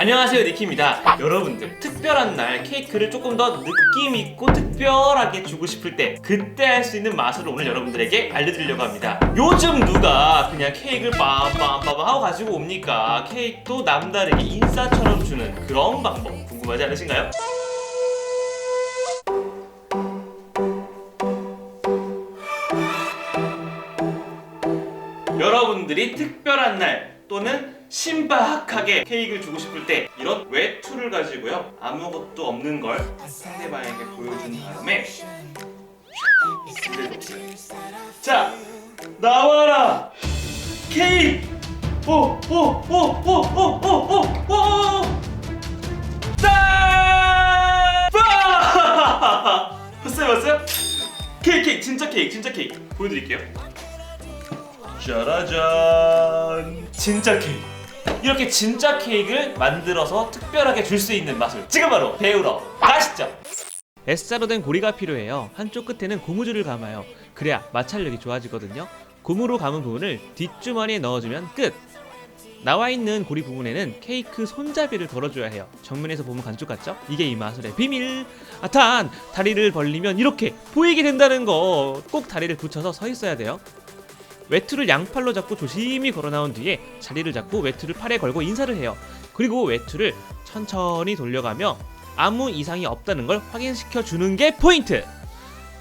안녕하세요 니키입니다. 여러분들 특별한 날 케이크를 조금 더 느낌 있고 특별하게 주고 싶을 때 그때 할 수 있는 마술을 오늘 여러분들에게 알려드리려고 합니다. 요즘 누가 그냥 케이크를 빰빰빰빰 하고 가지고 옵니까? 케이크도 남다르게 인싸처럼 주는 그런 방법 궁금하지 않으신가요? 여러분들이 특별한 날 또는 신박하게 케이크를 주고 싶을 때 이런 외투를 가지고요. 아무것도 없는 걸 상대방에게 보여준 다음에 자 나와라. 케이크! 빠! 봤어요 봤어요? 케이크 케이크. 진짜 케이크 진짜 케이크. 보여드릴게요 짜라잔 진짜 케이크 이렇게 진짜 케이크를 만들어서 특별하게 줄 수 있는 마술 지금 바로 배우러 가시죠 S자로 된 고리가 필요해요. 한쪽 끝에는 고무줄을 감아요. 그래야 마찰력이 좋아지거든요. 고무로 감은 부분을 뒷주머니에 넣어주면 끝! 나와 있는 고리 부분에는 케이크 손잡이를 걸어줘야 해요. 정면에서 보면 감쪽 같죠? 이게 이 마술의 비밀! 아, 단! 다리를 벌리면 이렇게 보이게 된다는 거! 꼭 다리를 붙여서 서 있어야 돼요. 외투를 양팔로 잡고 조심히 걸어 나온 뒤에 자리를 잡고 외투를 팔에 걸고 인사를 해요. 그리고 외투를 천천히 돌려가며 아무 이상이 없다는 걸 확인시켜 주는 게 포인트.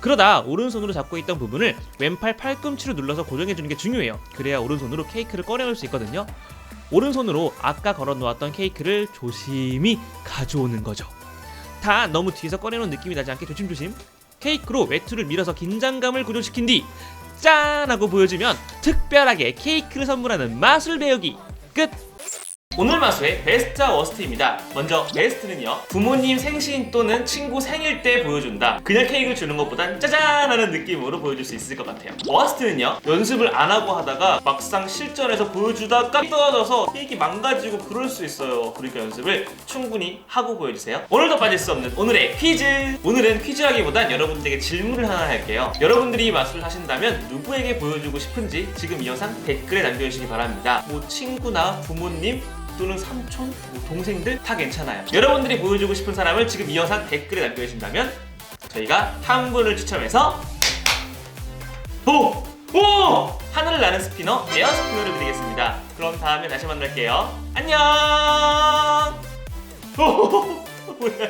그러다 오른손으로 잡고 있던 부분을 왼팔 팔꿈치로 눌러서 고정해 주는 게 중요해요. 그래야 오른손으로 케이크를 꺼내올 수 있거든요. 오른손으로 아까 걸어 놓았던 케이크를 조심히 가져오는 거죠. 다 너무 뒤에서 꺼내놓은 느낌이 나지 않게 조심조심. 케이크로 외투를 밀어서 긴장감을 고조시킨 뒤 짠! 하고 보여주면 특별하게 케이크를 선물하는 마술 배우기 끝! 오늘 마술의 베스트와 워스트입니다. 먼저 베스트는요. 부모님 생신 또는 친구 생일 때 보여준다. 그냥 케이크를 주는 것보단 짜잔 하는 느낌으로 보여줄 수 있을 것 같아요. 워스트는요. 연습을 안 하고 하다가 막상 실전에서 보여주다가 떨어져서 케이크 망가지고 그럴 수 있어요. 그러니까 연습을 충분히 하고 보여주세요. 오늘도 빠질 수 없는 오늘의 퀴즈. 오늘은 퀴즈라기보단 여러분들에게 질문을 하나 할게요. 여러분들이 이 마술을 하신다면 누구에게 보여주고 싶은지 지금 이 영상 댓글에 남겨주시기 바랍니다. 뭐 친구나 부모님 또는 삼촌, 뭐 동생들 다 괜찮아요. 여러분들이 보여주고 싶은 사람을 지금 이 영상 댓글에 남겨주신다면 저희가 한 분을 추첨해서 오! 오! 하늘을 나는 스피너 에어 스피너를 드리겠습니다. 그럼 다음에 다시 만날게요. 안녕! 오! 뭐야?